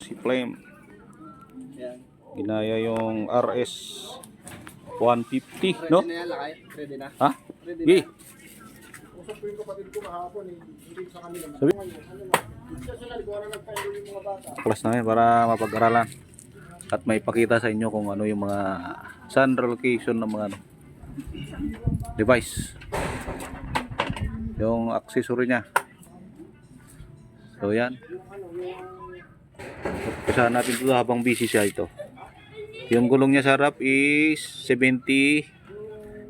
Si Flame. Yan. Ginaya yung RS 150, no? Ready na yan, lakay? Ready na? Ha? Ready na? Usap ko yung kapatid ko kahapon eh. Hindi sa kanila. Sabi- Ano ano na namin para mapag-aralan. At may pakita sa inyo kung ano yung mga sun relocation ng mga ano, device. Yung accessory niya. So yan. Kasahan natin ito habang busy siya ito. Yung gulong niya sa harap is 70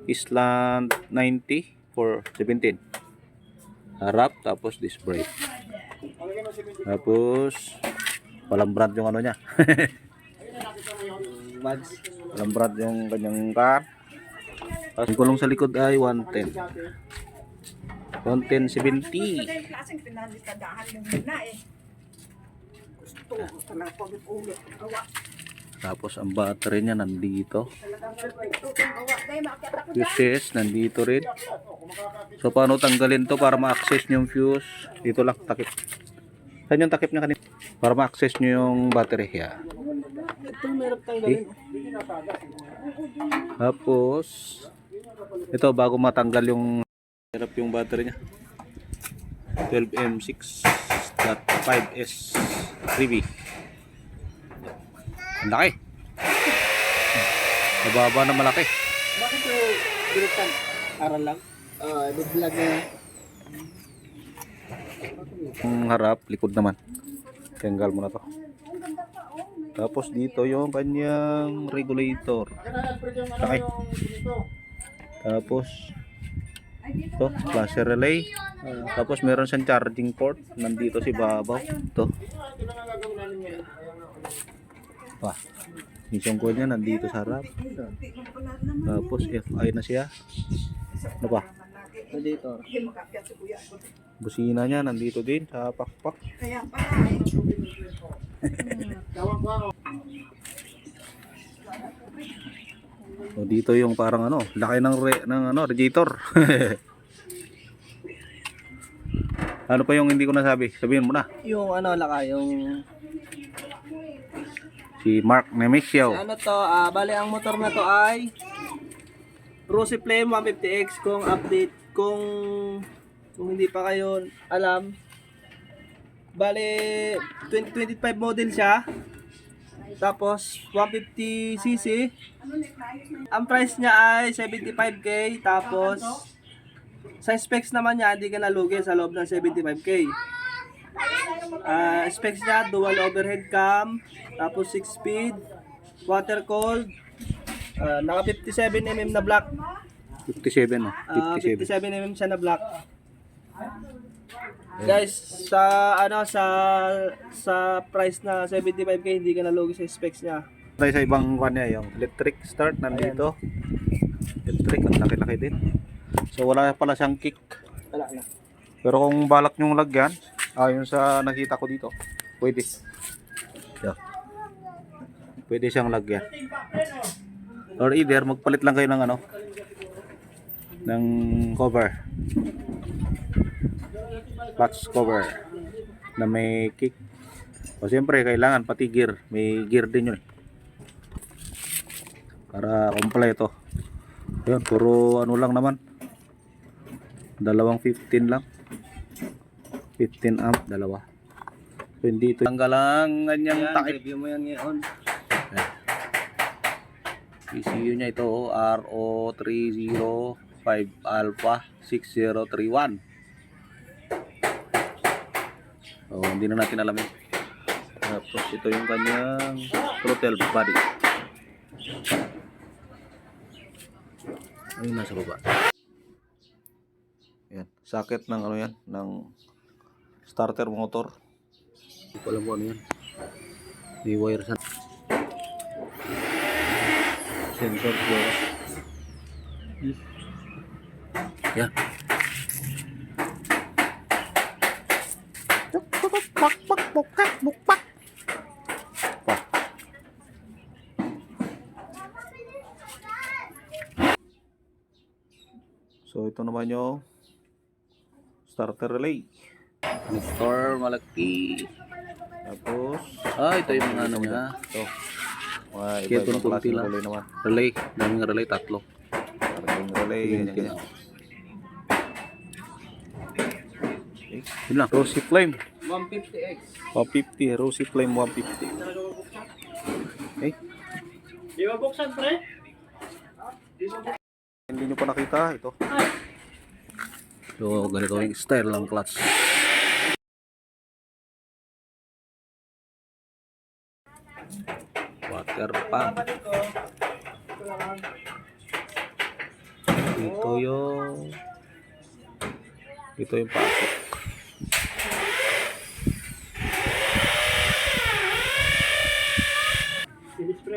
island 90 for 17. Harap tapos disc brake. Tapos walang brand yung ano niya. Mags. walang brand yung kanyang car. Tapos yung gulong sa likod ay 110. 110 70. Gusto, gusto na pag-ulit. Awa, Tapos ang battery niya nandito. Fuses nandito rin. So paano tanggalin to para ma-access niyo yung fuse? Dito lang takip. Saan yung takip niya kanina? Para ma-access niyo yung battery. Yeah. Ito meron tayong Okay. Tapos ito bago matanggal yung hirap yung battery niya. 12M6.5S 3B. Ang laki. Mababa na malaki. Bakit yung binuksan? Aral lang? Ah, uh, vlog na yan. Yung harap, likod naman. Tanggal mo na to. Tapos dito yung kanyang regulator. Laki. Tapos to, flasher relay. Tapos meron siyang charging port. Nandito si Babaw. To. Pa. Yung ko niya nandito sa harap. Tapos FI na siya. Ano pa? Radiator. Busina niya nandito din sa pakpak. Kaya pala eh. O dito yung parang ano, laki ng re, ng ano, radiator. ano pa yung hindi ko nasabi? Sabihin mo na. Yung ano lakay, yung... Si Mark Nemesio. Ano to, ah, bali ang motor na to ay... Rosy Flame 150X kung update, kung... Kung hindi pa kayo alam, Bale, 2025 model siya. Tapos, 150cc. Ang price niya ay 75k. Tapos, sa specs naman niya, hindi ka nalugi sa loob ng 75k. Ah, specs niya, dual overhead cam. Tapos, 6 speed. Water cold. ah, naka 57mm na black. 57 no? Ah, 57. 57mm siya na black. Guys, sa ano sa sa price na 75k hindi ka nalugi sa specs niya. Tayo sa ibang kwan niya, yung electric start nandito. Electric, ang laki-laki din. So wala pala siyang kick. Wala na. Pero kung balak nyong lagyan, ayon sa nakita ko dito, pwede. Yeah. Pwede siyang lagyan. Or either magpalit lang kayo ng ano ng cover. Clutch cover na may kick. O siyempre kailangan pati gear, may gear din 'yun. eh. Para kompleto. Ayun, puro ano lang naman. Dalawang 15 lang. 15 amp, dalawa. So, hindi ito. Tanggal ang ganyang Yan, takip. review mo yan ngayon. ECU niya ito, oh, RO305 Alpha 6031. So, hindi na natin alam yun. Tapos ito yung kanyang throttle body. Ayun nasa baba. Yan, socket ng ano yan, ng starter motor. Hindi ko alam kung ano yan. May wire sa sensor ko. Yan. Pa. So ito naman yung starter relay. Motor malaki. Tapos, Ah, ito yung mga ano niya. ito. Mga iba-ibang lang. relay naman. Relay. Daming relay, tatlo. Parating relay, ganyan, ganyan. Yun lang. Rosy Flame. 150X. 150. Rosy Flame 150. Okay. Di ba buksan, pre? Hindi nyo pa nakita. Ito. So, ganito yung style ng clutch. Water pump. Ito yung... Ito yung pasok.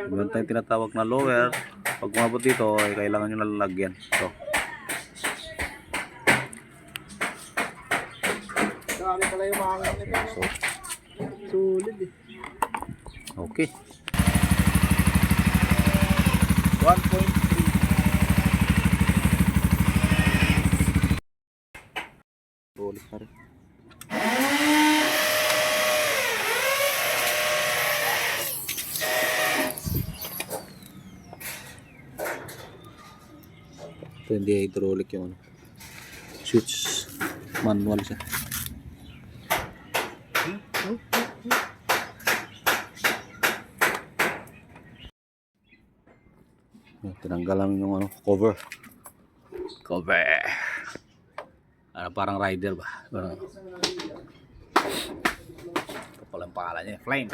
Meron tayong tinatawag na lower. Pag umabot dito, ay kailangan nyo nalalagyan. Ito. So, Sulit eh. okay. 1.3 Ulit na rin. Ito hindi hydraulic yung ano. Switch. Manual siya. Tinanggal namin yung ano, cover. Cover. Ano, parang rider ba? Parang... Ito ang pangalan niya. Flame.